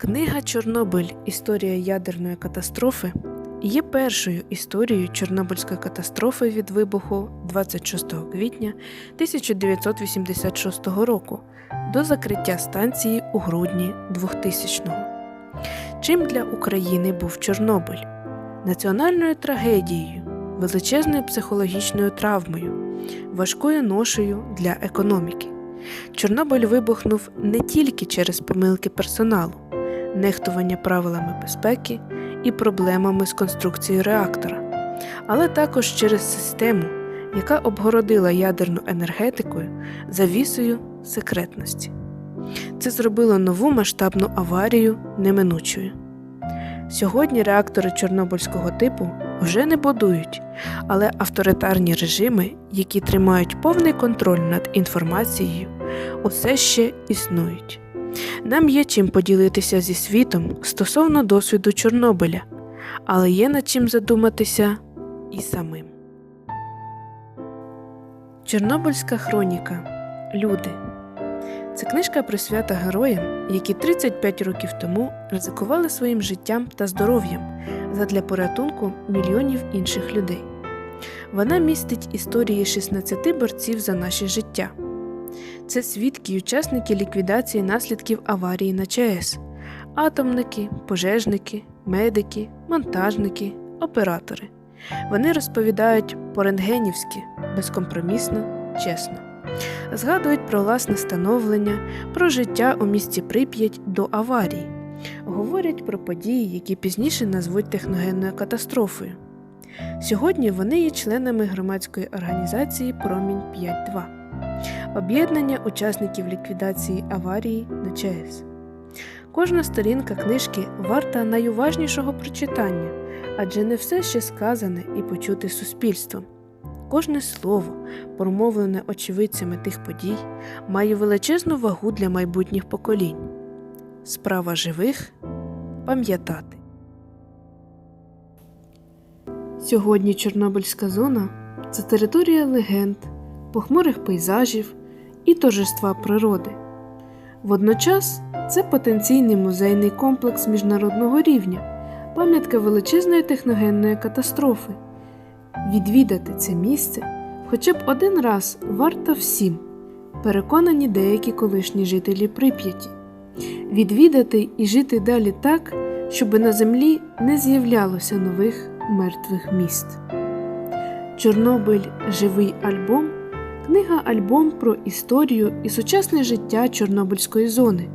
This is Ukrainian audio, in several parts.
Книга Чорнобиль Історія ядерної катастрофи є першою історією Чорнобильської катастрофи від вибуху 26 квітня 1986 року до закриття станції у грудні 2000-го. Чим для України був Чорнобиль? Національною трагедією, величезною психологічною травмою, важкою ношею для економіки. Чорнобиль вибухнув не тільки через помилки персоналу, нехтування правилами безпеки і проблемами з конструкцією реактора, але також через систему, яка обгородила ядерну енергетикою завісою секретності. Це зробило нову масштабну аварію неминучою. Сьогодні реактори чорнобильського типу вже не будують, але авторитарні режими, які тримають повний контроль над інформацією, усе ще існують. Нам є чим поділитися зі світом стосовно досвіду Чорнобиля, але є над чим задуматися і самим. Чорнобильська хроніка Люди. Це книжка присвята героям, які 35 років тому ризикували своїм життям та здоров'ям задля порятунку мільйонів інших людей. Вона містить історії 16 борців за наше життя. Це свідки й учасники ліквідації наслідків аварії на ЧАЕС, атомники, пожежники, медики, монтажники, оператори. Вони розповідають по-рентгенівськи, безкомпромісно, чесно. Згадують про власне становлення, про життя у місті Прип'ять до аварії, говорять про події, які пізніше назвуть техногенною катастрофою. Сьогодні вони є членами громадської організації Промінь 5.2 об'єднання учасників ліквідації аварії на ЧАЕС. Кожна сторінка книжки варта найуважнішого прочитання, адже не все ще сказане і почуте суспільством. Кожне слово, промовлене очевидцями тих подій, має величезну вагу для майбутніх поколінь. Справа живих пам'ятати. Сьогодні Чорнобильська зона це територія легенд, похмурих пейзажів і торжества природи. Водночас це потенційний музейний комплекс міжнародного рівня, пам'ятка величезної техногенної катастрофи. Відвідати це місце хоча б один раз варто всім, переконані деякі колишні жителі Прип'яті. Відвідати і жити далі так, щоби на землі не з'являлося нових мертвих міст. Чорнобиль Живий альбом книга альбом про історію і сучасне життя Чорнобильської зони,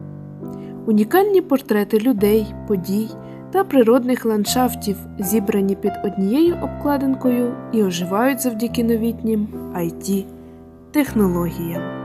унікальні портрети людей, подій та природних ландшафтів, зібрані під однією обкладинкою і оживають завдяки новітнім it технологіям.